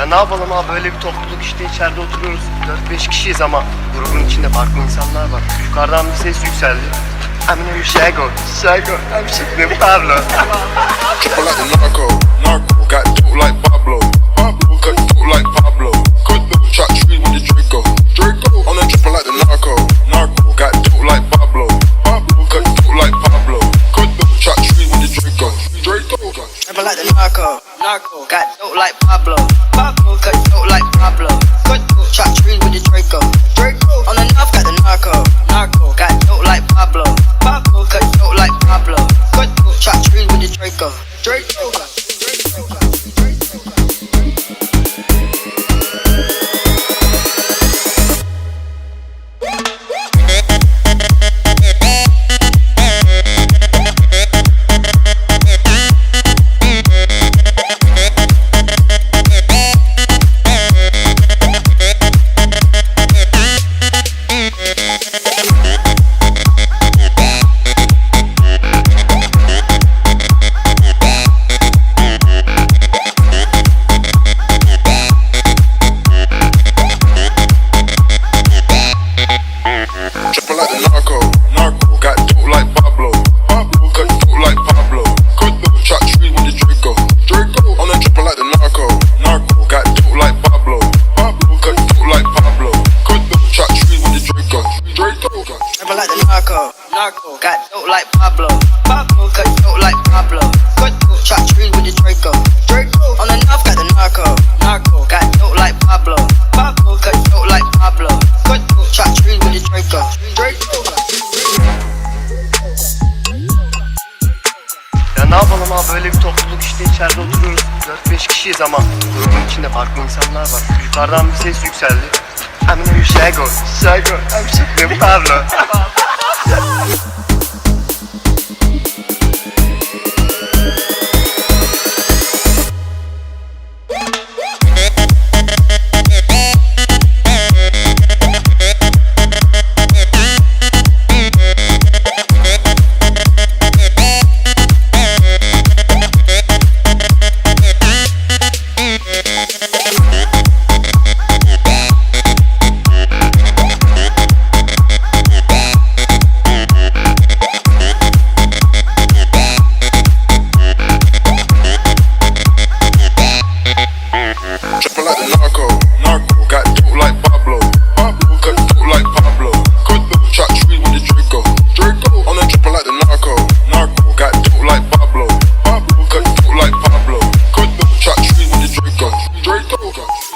Ya ne yapalım abi böyle bir topluluk işte içeride oturuyoruz. 4-5 kişiyiz ama grubun içinde farklı insanlar var. Yukarıdan bir ses yükseldi. Eminem Shago, Shago, I'm Shifting Pablo. Triple like the narco, narco. Got dope like Pablo, Pablo. Cut dope like Pablo, cut dope. Shot tree with the Draco, Draco. On a triple like the narco, narco. Got dope like Pablo, Pablo. Cut dope like Pablo, cut dope. Shot tree with the Draco, Draco. Never like the narco, narco. Got dope like Pablo, Pablo. Cut dope like Pablo, Triple like the narco, narco. Got dope like Pablo, Pablo. Cut dope like Pablo, cut dope. Shot tree with the Draco, Draco. On a triple like the narco, narco. Got dope like Pablo, Pablo. Cut dope like Pablo, cut dope. Shot tree with the Draco. Never like the narco, narco. Got dope like Pablo, Pablo. Cut dope like Pablo, cut dope. Shot trees with the Draco. Yapalım abi böyle bir topluluk işte içeride oturuyoruz. 4-5 kişiyiz ama grubun içinde farklı insanlar var. Yukarıdan bir ses yükseldi. Eminem Shago, Shago, I'm Shifting Pablo. Bulldogs.